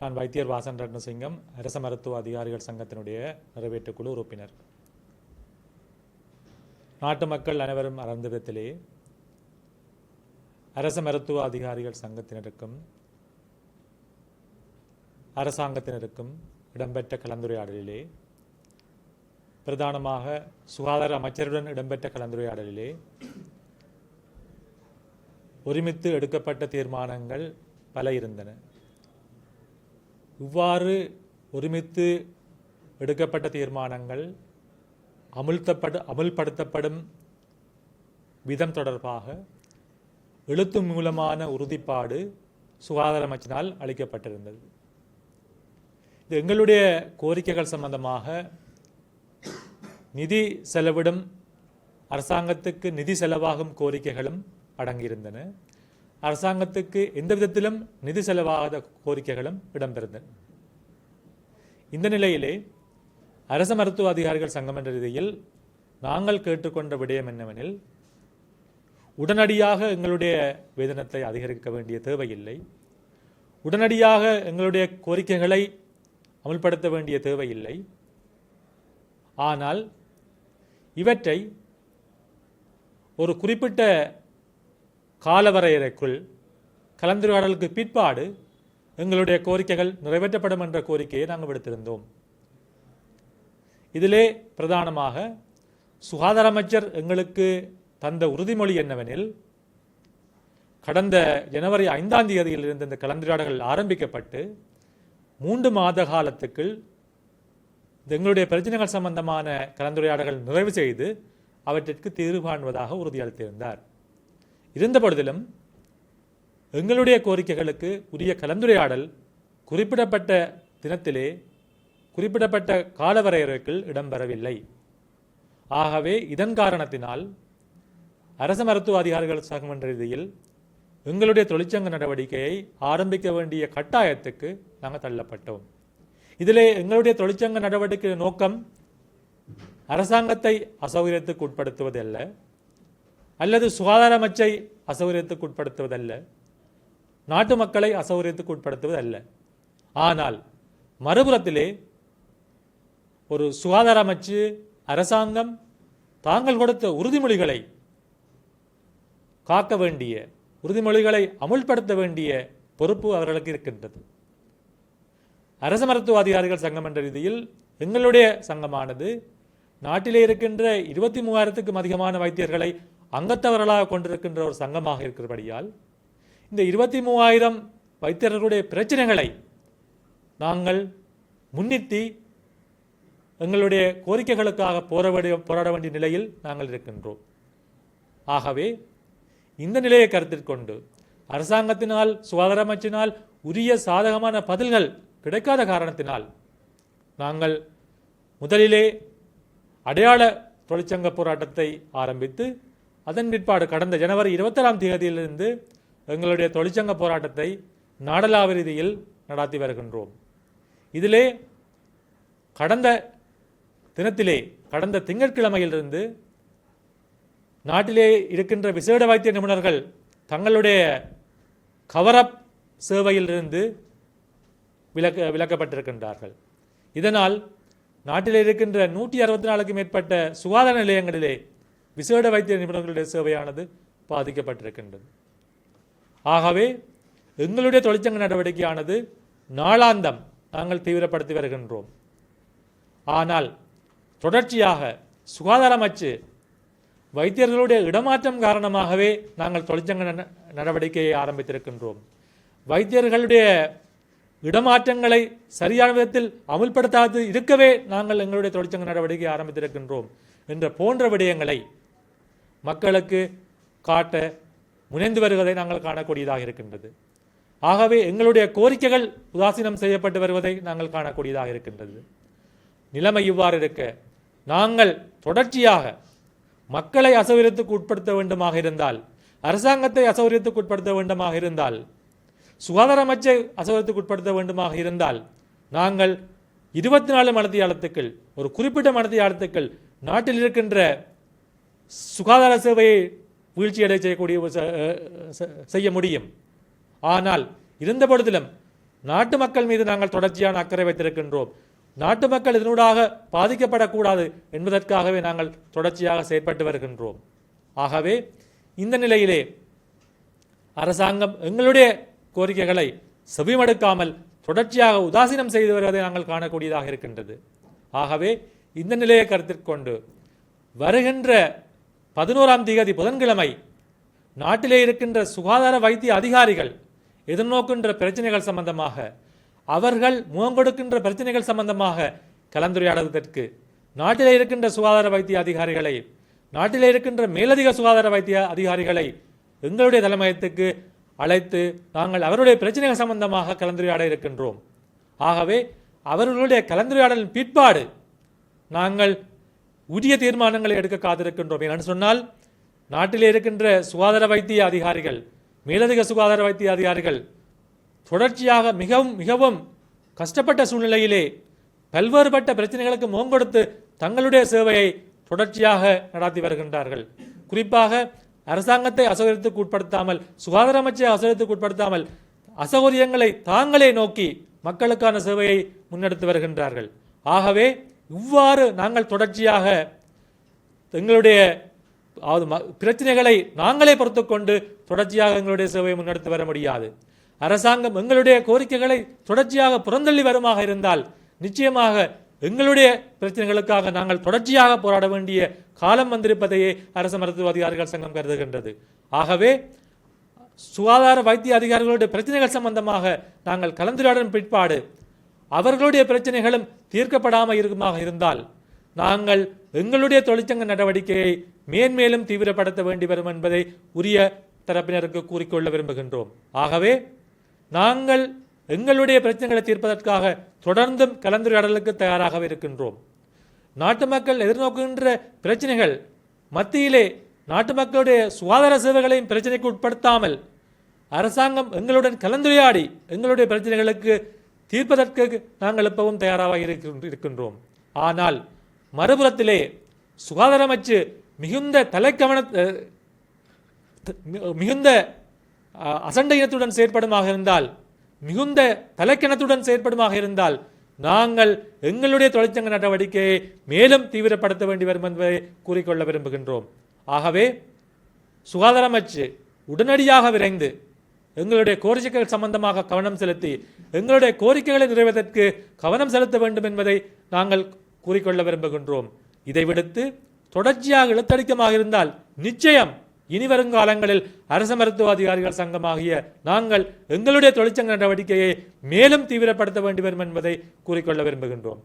நான் வைத்தியர் வாசன் ரத்னசிங்கம் அரச மருத்துவ அதிகாரிகள் சங்கத்தினுடைய நிறைவேற்றுக்குழு உறுப்பினர். நாட்டு மக்கள் அனைவரும் அறிந்த விதத்திலே அரச மருத்துவ அதிகாரிகள் சங்கத்தினருக்கும் அரசாங்கத்தினருக்கும் இடம்பெற்ற கலந்துரையாடலிலே பிரதானமாக சுகாதார அமைச்சருடன் இடம்பெற்ற கலந்துரையாடலிலே ஒருமித்து எடுக்கப்பட்ட தீர்மானங்கள் பல இருந்தன. இவ்வாறு ஒருமித்து எடுக்கப்பட்ட தீர்மானங்கள் அமுல்த்தப்படு அமுல்படுத்தப்படும் விதம் தொடர்பாக எழுத்து மூலமான உறுதிப்பாடு சுகாதார அமைச்சினால் அளிக்கப்பட்டிருந்தது. இது எங்களுடைய கோரிக்கைகள் சம்பந்தமாக நிதி செலவிடும் அரசாங்கத்துக்கு நிதி செலவாகும் கோரிக்கைகளும் அடங்கியிருந்தன. அரசாங்கத்துக்கு எந்த விதத்திலும் நிதி செலவாகாத கோரிக்கைகளும் இடம்பெறுந்தன இந்த நிலையிலே அரச மருத்துவ அதிகாரிகள் சங்கம் என்ற ரீதியில் நாங்கள் கேட்டுக்கொண்ட விடயம் என்னவெனில் உடனடியாக எங்களுடைய வேதனத்தை அதிகரிக்க வேண்டிய தேவையில்லை. உடனடியாக எங்களுடைய கோரிக்கைகளை அமுல்படுத்த வேண்டிய தேவையில்லை. ஆனால் இவற்றை ஒரு குறிப்பிட்ட காலவரையறைக்குள் கலந்துரையாடலுக்கு பிற்பாடு எங்களுடைய கோரிக்கைகள் நிறைவேற்றப்படும் என்ற கோரிக்கையை நாங்கள் விடுத்திருந்தோம். இதிலே பிரதானமாக சுகாதார அமைச்சர் எங்களுக்கு தந்த உறுதிமொழி என்னவெனில் கடந்த ஜனவரி ஐந்தாம் தேதியிலிருந்து இந்த கலந்துரையாடல்கள் ஆரம்பிக்கப்பட்டு மூன்று மாத காலத்துக்குள் எங்களுடைய பிரச்சனைகள் சம்பந்தமான கலந்துரையாடல்கள் நிறைவு செய்து அவற்றிற்கு தீர்வு காண்பதாக உறுதியளித்திருந்தார். இருந்த பொழுதிலும் எங்களுடைய கோரிக்கைகளுக்கு உரிய கலந்துரையாடல் குறிப்பிடப்பட்ட தினத்திலே குறிப்பிடப்பட்ட காலவரையறைக்குள் இடம்பெறவில்லை. ஆகவே இதன் காரணத்தினால் அரச மருத்துவ அதிகாரிகள் சங்கம் என்ற ரீதியில் எங்களுடைய தொழிற்சங்க நடவடிக்கையை ஆரம்பிக்க வேண்டிய கட்டாயத்துக்கு நாங்கள் தள்ளப்பட்டோம். இதிலே எங்களுடைய தொழிற்சங்க நடவடிக்கை நோக்கம் அரசாங்கத்தை அசௌகரியத்துக்கு உட்படுத்துவதல்ல அல்லது சுகாதாரமச்சை அசௌகரியத்துக்கு உட்படுத்துவதல்ல நாட்டு மக்களை அசௌகரியத்துக்கு உட்படுத்துவதல்ல ஆனால் மறுபுறத்திலே ஒரு சுகாதார அமைச்சு அரசாங்கம் தாங்கள் கொடுத்த உறுதிமொழிகளை காக்க வேண்டிய உறுதிமொழிகளை அமுல்படுத்த வேண்டிய பொறுப்பு அவர்களுக்கு இருக்கின்றது. அரச மருத்துவ அதிகாரிகள் சங்கம் என்ற ரீதியில் எங்களுடைய சங்கமானது நாட்டிலே இருக்கின்ற இருபத்தி மூவாயிரத்துக்கும் அதிகமான வைத்தியர்களை அங்கத்தவர்களாக கொண்டிருக்கின்ற ஒரு சங்கமாக இருக்கிறபடியால் இந்த இருபத்தி மூவாயிரம் வைத்தியர்களுடைய பிரச்சனைகளை நாங்கள் முன்னிறுத்தி எங்களுடைய கோரிக்கைகளுக்காக போராட போராட வேண்டிய நிலையில் நாங்கள் இருக்கின்றோம். ஆகவே இந்த நிலையை கருத்தில் கொண்டு அரசாங்கத்தினால் சுகாதார அமைச்சினால் உரிய சாதகமான பதில்கள் கிடைக்காத காரணத்தினால் நாங்கள் முதலிலே அடையாள தொழிற்சங்க போராட்டத்தை ஆரம்பித்து அதன் பிற்பாடு கடந்த ஜனவரி இருபத்தேழாம் தேதியிலிருந்து எங்களுடைய தொழிற்சங்க போராட்டத்தை நாடலாவ ரீதியில் நடாத்தி வருகின்றோம். இதிலே கடந்த தினத்திலே கடந்த திங்கட்கிழமையிலிருந்து நாட்டிலே இருக்கின்ற விசேட வைத்திய நிபுணர்கள் தங்களுடைய கவரப் சேவையிலிருந்து விலக்க விலக்கப்பட்டிருக்கின்றார்கள். இதனால் நாட்டில் இருக்கின்ற நூற்றி அறுபத்தி நாலுக்கு மேற்பட்ட சுகாதார நிலையங்களிலே விசேட வைத்திய நிபுணர்களுடைய சேவையானது பாதிக்கப்பட்டிருக்கின்றது. ஆகவே எங்களுடைய தொழிற்சங்க நடவடிக்கையானது நாளாந்தம் நாங்கள் தீவிரப்படுத்தி வருகின்றோம். ஆனால் தொடர்ச்சியாக சுகாதார அமைச்சு வைத்தியர்களுடைய இடமாற்றம் காரணமாகவே நாங்கள் தொழிற்சங்க நடவடிக்கையை ஆரம்பித்திருக்கின்றோம். வைத்தியர்களுடைய இடமாற்றங்களை சரியான விதத்தில் அமுல்படுத்தாது இருக்கவே நாங்கள் எங்களுடைய தொழிற்சங்க நடவடிக்கை ஆரம்பித்திருக்கின்றோம் என்ற போன்ற விடயங்களை மக்களுக்கு காட்ட முனைந்து வருவதை நாங்கள் காணக்கூடியதாக இருக்கின்றது. ஆகவே எங்களுடைய கோரிக்கைகள் உதாசீனம் செய்யப்பட்டு வருவதை நாங்கள் காணக்கூடியதாக இருக்கின்றது. நிலைமை இவ்வாறு இருக்க நாங்கள் தொடர்ச்சியாக மக்களை அசௌகரியத்துக்கு உட்படுத்த வேண்டுமாக இருந்தால் அரசாங்கத்தை அசௌகரியத்துக்கு உட்படுத்த வேண்டுமாக இருந்தால் சுகாதார அமைச்சை அசௌகரியத்துக்கு உட்படுத்த வேண்டுமாக இருந்தால் நாங்கள் இருபத்தி நாலு மனதியாளத்துக்கள் ஒரு குறிப்பிட்ட மனதியாளத்துக்கள் நாட்டில் இருக்கின்ற சுகாதார சேவையை வீழ்ச்சியடை செய்யக்கூடிய ஒரு செய்ய முடியும். ஆனால் இருந்த பொழுதிலும் நாட்டு மக்கள் மீது நாங்கள் தொடர்ச்சியான அக்கறை வைத்திருக்கின்றோம். நாட்டு மக்கள் இதனூடாக பாதிக்கப்படக்கூடாது என்பதற்காகவே நாங்கள் தொடர்ச்சியாக செயற்பட்டு வருகின்றோம். ஆகவே இந்த நிலையிலே அரசாங்கம் எங்களுடைய கோரிக்கைகளை செவிமடுக்காமல் தொடர்ச்சியாக உதாசீனம் செய்து வருவதை நாங்கள் காணக்கூடியதாக இருக்கின்றது. ஆகவே இந்த நிலையை கருத்தில் கொண்டு வருகின்ற பதினோராம் தேதி புதன்கிழமை. நாட்டிலே இருக்கின்ற சுகாதார வைத்திய அதிகாரிகள் எதிர்நோக்கின்ற பிரச்சனைகள் சம்பந்தமாக அவர்கள் முகங்கொடுக்கின்ற பிரச்சனைகள் சம்பந்தமாக கலந்துரையாடுவதற்கு நாட்டிலே இருக்கின்ற சுகாதார வைத்திய அதிகாரிகளை நாட்டிலே இருக்கின்ற மேலதிக சுகாதார வைத்திய அதிகாரிகளை எங்களுடைய தலைமையத்துக்கு அழைத்து நாங்கள் அவருடைய பிரச்சனைகள் சம்பந்தமாக கலந்துரையாட இருக்கின்றோம். ஆகவே அவர்களுடைய கலந்துரையாடலின் பிற்பாடு நாங்கள் உரிய தீர்மானங்களை எடுக்க காத்திருக்கின்றோம். ஏன்னு சொன்னால் நாட்டில் இருக்கின்ற சுகாதார வைத்திய அதிகாரிகள் மேலதிக சுகாதார வைத்திய அதிகாரிகள் தொடர்ச்சியாக மிகவும் மிகவும் கஷ்டப்பட்ட சூழ்நிலையிலே பல்வேறுபட்ட பிரச்சனைகளுக்கு முகம் கொடுத்து தங்களுடைய சேவையை தொடர்ச்சியாக நடாத்தி வருகின்றார்கள். குறிப்பாக அரசாங்கத்தை அசௌகரியத்துக்கு உட்படுத்தாமல் சுகாதார அமைச்சை அசௌகரியத்துக்கு உட்படுத்தாமல் அசௌகரியங்களை தாங்களே நோக்கி மக்களுக்கான சேவையை முன்னெடுத்து வருகின்றார்கள். ஆகவே இவ்வாறு நாங்கள் தொடர்ச்சியாக எங்களுடைய அதாவது ம- பிரச்சனைகளை நாங்களே பொறுத்துக்கொண்டு தொடர்ச்சியாக எங்களுடைய சேவையை முன்னெடுத்து வர முடியாது. அரசாங்கம் எங்களுடைய கோரிக்கைகளை தொடர்ச்சியாக புறந்தள்ளி வருமாக இருந்தால் நிச்சயமாக எங்களுடைய பிரச்சனைகளுக்காக நாங்கள் தொடர்ச்சியாக போராட வேண்டிய காலம் வந்திருப்பதையே அரசு மருத்துவ அதிகாரிகள் சங்கம் கருதுகின்றது. ஆகவே சுகாதார வைத்திய அதிகாரிகளுடைய பிரச்சனைகள் சம்பந்தமாக நாங்கள் கலந்துரையாடலின் பிற்பாடு அவர்களுடைய பிரச்சனைகளும் தீர்க்கப்படாமல் இருக்குமாக இருந்தால் நாங்கள் எங்களுடைய தொழிற்சங்க நடவடிக்கையை மேன்மேலும் தீவிரப்படுத்த வேண்டி வரும் என்பதை உரிய தரப்பினருக்கு கூறிக்கொள்ள விரும்புகின்றோம். ஆகவே நாங்கள் எங்களுடைய பிரச்சனைகளை தீர்ப்பதற்காக தொடர்ந்தும் கலந்துரையாடலுக்கு தயாராக இருக்கின்றோம். நாட்டு மக்கள் எதிர்நோக்குகின்ற பிரச்சனைகள் மத்தியிலே நாட்டு மக்களுடைய சுகாதார சேவைகளையும் பிரச்சனைக்கு உட்படுத்தாமல் அரசாங்கம் எங்களுடன் கலந்துரையாடி எங்களுடைய பிரச்சனைகளுக்கு தீர்ப்பதற்கு நாங்கள் எப்பவும் தயாராக இருக்கின்றோம். ஆனால் மறுபுறத்திலே சுகாதாரமைச்சு மிகுந்த தலைக்கவன மிகுந்த அஹ், அசண்டையினத்துடன் செயற்படுமாக இருந்தால் மிகுந்த தலைக்கணத்துடன் செயற்படுமாக இருந்தால் நாங்கள் எங்களுடைய தொழிற்சங்க நடவடிக்கையை மேலும் தீவிரப்படுத்த வேண்டி வரும் என்பதை கூறிக்கொள்ள விரும்புகின்றோம். ஆகவே சுகாதாரமைச்சு உடனடியாக விரைந்து எங்களுடைய கோரிக்கைகள் சம்பந்தமாக கவனம் செலுத்தி எங்களுடைய கோரிக்கைகளை நிறைவேற்றற்கு கவனம் செலுத்த வேண்டும் என்பதை நாங்கள் கூறிக்கொள்ள விரும்புகின்றோம். இதை விடுத்து தொடர்ச்சியாக இழுத்தடிக்கமாக இருந்தால் நிச்சயம் இனி வருங்காலங்களில் அரச மருத்துவ அதிகாரிகள் சங்கமாகிய நாங்கள் எங்களுடைய தொழிற்சங்க நடவடிக்கையை மேலும் தீவிரப்படுத்த வேண்டும் என்பதை கூறிக்கொள்ள விரும்புகின்றோம்.